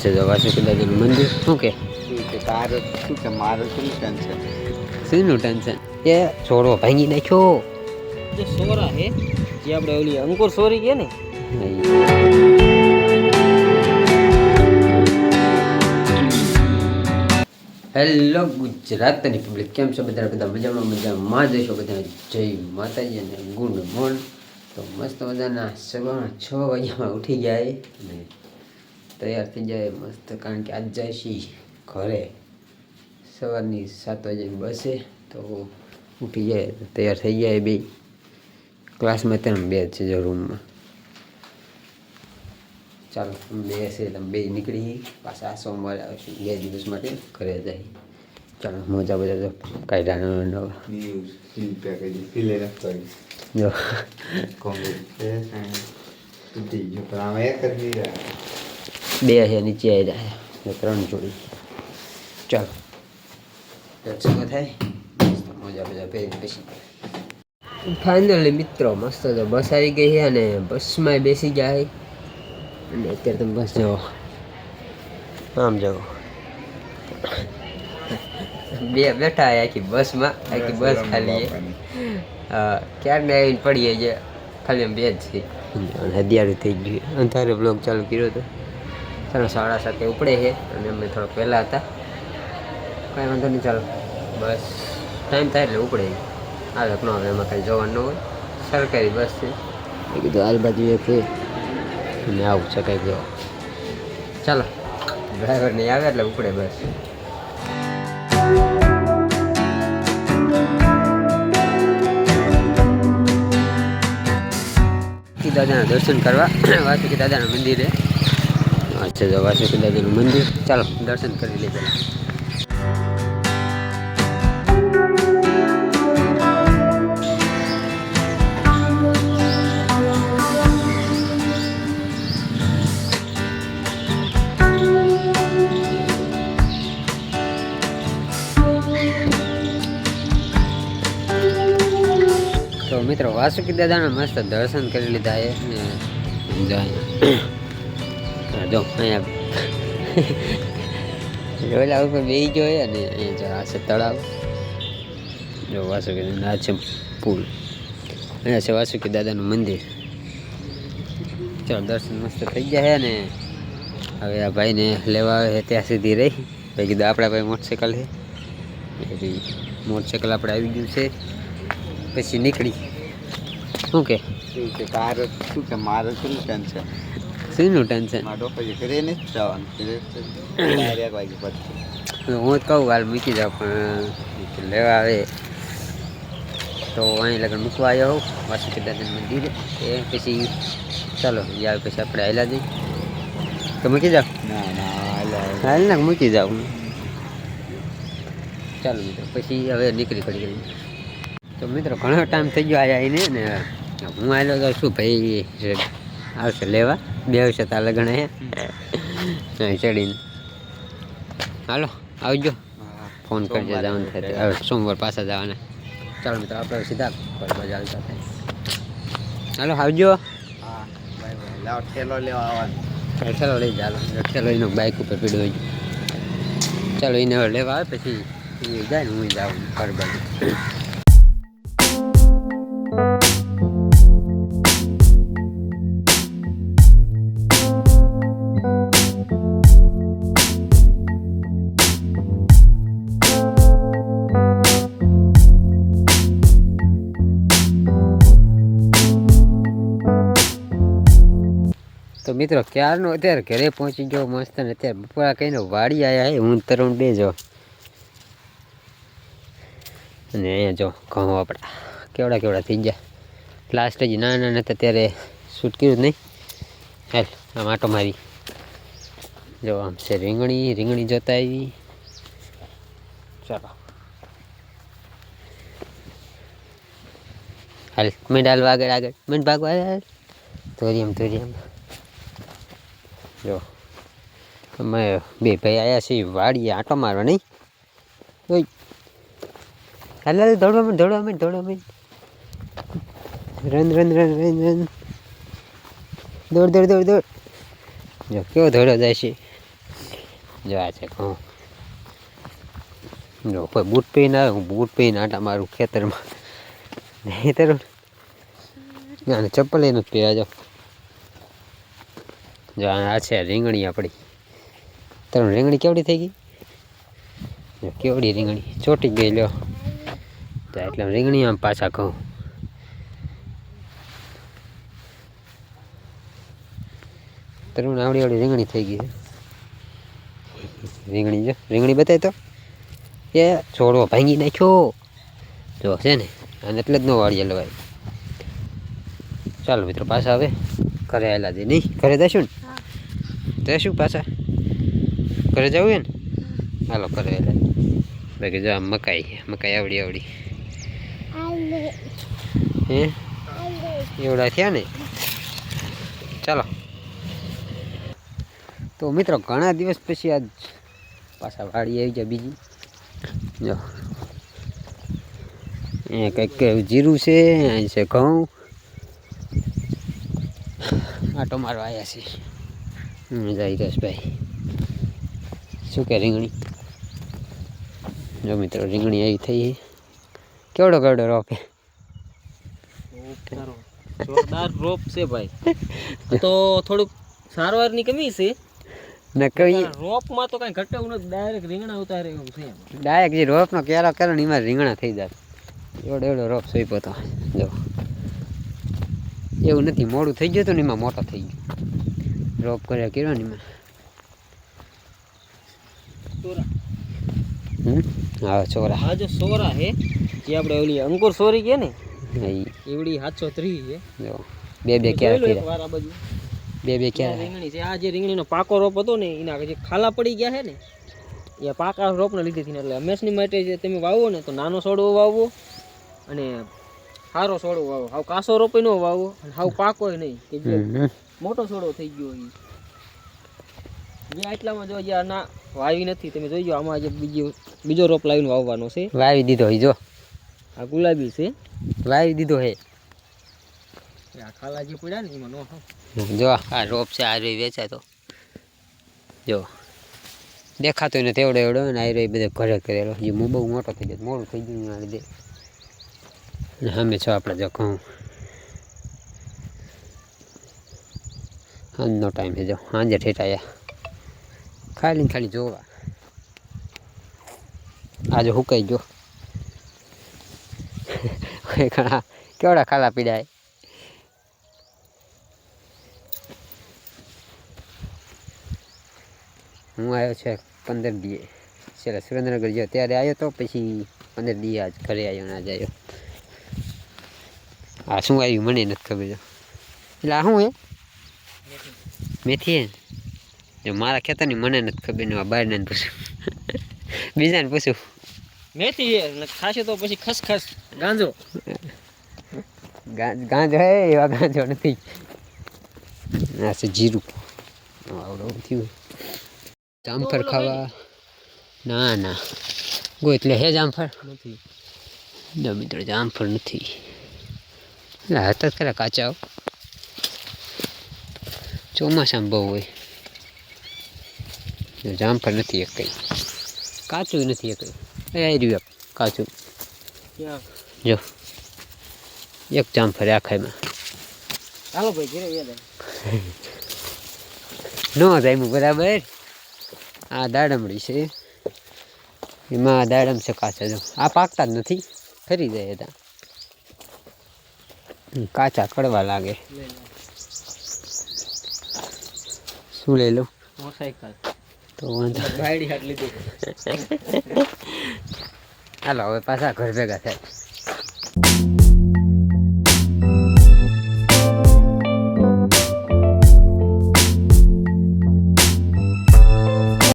છે તો વાસુકી દાદાનું મંદિર. શું કે? શું કે તારે શું કે મારે શું ટેન્શન? શેનું ટેન્શન? એ છોડો ભાંગી નાખ્યો. જે સોરા હે જે આપણે ઓલી અંકુર સોરી કે ને? હેલો ગુજરાતની પબ્લિક કેમ છો બધા? બધા મજામાં મજામાં જશો બધા. જય માતાજી અને ગુડ મોર્નિંગ. તો મસ્ત મજાના સવારના છ વાગ્યામાં ઉઠી જાય અને તૈયાર થઈ જાય મસ્ત કારણ કે આજ જાય છીએ ઘરે. સવારની સાત વાગે બસે તો ઉઠી જાય તૈયાર થઈ જાય બે ક્લાસમાં ત્રણ બે છે જો રૂમમાં. ચાલો બે છે તમે બે નીકળી. પાછા સોમવારે આવશું બે દિવસ માટે ઘરે જાય ચાલો મોજા બધા તો કાઢ્યા નવા જો. કોંગ્રેસ તૂટી ગયો પણ આમાં એક જ નહીં રહ્યા બે છે નીચે આવી રહ્યા જો ત્રણ જોડી. ચાલો. દર્શનો થાય? મજા મજા. પહેરી પછી ફાઇનલી મિત્રો મસ્ત તો બસ આવી ગઈ છે અને બસમાં બેસી જાય. અને અત્યારે તમે બસ જાઓ. આમ જાઓ. બે બેઠા છે આખી બસમાં આખી બસ ખાલી છે. હા ક્યારને આવીને પડીએ છે ખાલી એમ બે જ છે અને હદિયારું થઈ ગયું અંધારે બ્લોગ ચાલુ કર્યો હતો ચાલો સાડા સાતે ઉપડે છે. અને અમે થોડોક વહેલા હતા. કાંઈ વાંધો નહીં, ચાલો. બસ ટાઈમ થાય એટલે ઉપડે આવે, ન આવે, એમાં કાંઈ જવાનું ન હોય. સરકારી બસ છે. એ કીધું, હાલ બાજુ એક છે. અને આવું છે કંઈક જો ચાલો ડ્રાઈવર નહીં આવે એટલે ઉપડે બસ. દાદાના દર્શન કરવા. વાસુકી દાદાના મંદિરે. અચ્છા તો વાસુકી દાદાનું મંદિર ચાલો દર્શન કરી લઈએ પહેલાં તો મિત્રો વાસુકી દાદાના મસ્ત દર્શન કરી લીધા એ ને જો, અહીંયા. ઓલા ઉપર બેસી જોઈએ અને અહીંયા જો આ છે તળાવ. જો વાસુકી આ છે પુલ. અહીંયા છે વાસુકી દાદાનું મંદિર. ચાલો, દર્શન મસ્ત થઈ ગયા છે ને હવે આ ભાઈને લેવા આવે છે ત્યાં સુધી રહી. ભાઈ કીધું આપણા ભાઈ મોટરસાઇકલ છે. મોટરસાઇકલ આપણે આવી ગયું છે. પછી નીકળી. શું કે? શું કે કાર શું કે, મારે શું ટેન્શન? શેનું ટેન્શન હું જ કહું હાલ મૂકી જાઉં પણ લેવા આવે. તો અહીં લગન મૂકવા આવ્યો હોઉં વાસુકી દાદાનું મંદિર. એ પછી ચાલો યાર પછી આપણે આવેલા જઈ તો મૂકી જાઓ? હાલ ને મૂકી જાઉં ચાલો મિત્રો પછી હવે નીકળી પડી ગઈ. તો મિત્રો ઘણો ટાઈમ થઈ ગયો આયા એને ને. હું આવેલો તો શું ભાઈ આવશે લેવા? બે આવશે તાર લગણ અહીંયા અહીં ચડીને. હાલો આવજો. ફોન કરજો જવાનું થાય હવે સોમવાર પાછા જવાના. ચાલો મિત્રો આપણે સીધા મજા હાલતા થાય. હાલો આવજો. હા બાય બાય. ઠેલો લેવા આવવાનું. ઠેલો લઈ ચાલો ઠેલો એનો બાઇક ઉપર પીડ્યો હોય. ચાલો એને હવે લેવા આવે પછી જાય ને હું જાઉં ઘર તો મિત્રો ક્યારનો અત્યારે ઘરે પહોંચી ગયો મસ્ત ને અત્યારે બપોરા કહીને વાડી આવ્યા હે, હું તરણ બે જો. અને અહીંયા જો ઘઉં આપણા કેવડા કેવડા થઈ ગયા. લાસ્ટ જ નાના નાના હતા ત્યારે શૂટ કર્યું જ નહીં. હાલ આમ આટો મારી. જો આમ છે રીંગણી રીંગણી જોતા આવી. ચાલો. હાલ મીંડ હાલ આગળ. આગળ મીંડ ભાગવા આગળ ધોરી આમ ધોરી આમ જો, અમે બે ભાઈ આવ્યા છીએ વાડીએ આંટો મારવા, નહીં? ઓય. હાલ હાલ દોડવા મેં દોડવા મેં દોડવા મેં run run run run run. દોડ દોડ દોડ દોડ. જો, કેવો દોડો જાય છે. જો, આ છે કહું જો, કોઈ બૂટ પહેરીને આવે, હું બૂટ પહેરીને આટા મારું ખેતરમાં. ખેતર અને ચપ્પલ એ જ પહેર્યા જો જો આ છે રીંગણી આપણી. ત્રણ રીંગણી કેવડી થઈ ગઈ? કેવડી રીંગણી? ચોટી ગઈ લ્યો. તો એટલે રીંગણી આમ પાછા કહું. તરુણ આવડી આવડી રીંગણી થઈ ગઈ રીંગણી જો, રીંગણી બતાવી તો. એ છોડવો ભાંગી નાખ્યો. જો છે ને અને એટલે જ ન વાળીએ લવાય. ચાલો મિત્રો, પાછા હવે ઘરે આવેલા દે નહીં, ઘરે જશું ને? જશું પાછા? ઘરે જવું ને હાલો ઘરે એટલે બાકી જો મકાઈ મકાઈ આવડી આવડી. હે? એવડા થયા ને? ચાલો. તો મિત્રો ઘણા દિવસ પછી આજ પાછા વાડી આવી જાય બીજી. જો. એ કંઈક જીરું છે અહીં છે ઘઉં. આટો મારો આવ્યા છે હમ, જય રસભાઈ શું કે રીંગણી? જો મિત્રો રીંગણી આવી થઈ કેવડો કેવડો રોપ જોરદાર રોપ છે ભાઈ. તો થોડુંક સારવારની કમી છે. ને કઈ રોપમાં તો કાંઈ ઘટવું નથી. ડાયરેક્ટ રીંગણા ઉતારે એવું છે ડાયરેક્ટ જે રોપનો ક્યારો કરે ને એમાં રીંગણા થઈ જાય. એવડો એવડો રોપ સોંપ્યો પોતો જો. એવું નથી મોડું થઈ ગયું હતું ને એમાં મોટો થઈ ગયો. રોપ કર્યા કેવાની મેં એમાં? સોરા. હમ? હા છોરા આ જો સોરા હે. જે આપણે ઓલી અંકુર સોરી કે ને એવડી સાતસો ત્રીસ છે જો બે બે ક્યારે કર્યા? બાજુ. બે બે ક્યારે? રીંગણી છે. આ જે રીંગણીનો પાકો રોપ હતો ને એના જે ખાલા પડી ગયા છે ને એ પાકા રોપને લીધે ને એટલે હંમેશની માટે જે તમે વાવો ને તો નાનો છોડવો વાવવો અને સારો સોડો વાવો. હાવ કાસો રોપી નો વાવો અને હાવ પાકો નહીં. કે જે મોટો સોડો થઈ ગયો એ જે આટલામાં જો જે ના વાવી નથી. તમે જોઈ આમાં જે બીજો બીજો રોપ લાવીને વાવવાનો છે. વાવી દીધો જો. આ ગુલાબી છે. વાવી દીધો હે. આ ખાલા જે પડ્યા ને એમાં નો જો આ રોપ છે આ રહી વેચાય તો જો. દેખાતો નથી એવડો એવડો અને આ રહી બધો ઘરે કરેલો. જે બહુ મોટો થઈ ગયો મોડું થઈ ગયું એના લીધે સામે છો આપણે જો ઘઉં. સાંજનો ટાઈમ છે જો, સાંજે ઠેઠાયા ખાલી ખાલી જોવા. આજે હુકાઈ ગયો? ઘણા કેવડા ખાલા પીડાય. હું આવ્યો છે પંદર દીએ છેલ્લે સુરેન્દ્રનગર ગયો, ત્યારે આવ્યો તો, પછી પંદર દીએ આજ ઘરે આવ્યો ને આજે આવ્યો. આ શું આવ્યું? મને નથી ખબર. એટલે આ શું હે? મેથી હે જો મારા ખેતરની મને નથી ખબર ને બહારને પૂછું. બીજાને પૂછું. મેથી છે ખાશે તો પછી ખસખસ. ગાંજો. ગાંજો હે એવા ગાંજો નથી. આ છે જીરું. આવડું થયું. જામફળ ખાવા. ના ના. ગો એટલે હે જામફળ? નથી. ના મિત્રો જામફળ નથી. એટલે હતા જ ખરા કાચા ચોમાસામાં બહુ હોય. જામફળ નથી એક કંઈ. કાચું નથી એક એ આવી રહ્યું કાચું. જો. એક જામફળ આખાઈમાં ચાલો ભાઈ ઘરે ન જામ્યું બરાબર? આ દાડમડી છે. એમાં દાડમ છે કાચા જો. આ પાકતા જ નથી. ફરી જાય હતા કાચા કડવા લાગે. શું લઈ લઉં? મોટરસાઇકલ તો વાંધો ગાડી હાટ લીધી. હાલો હવે પાછા ઘર ભેગા થાય.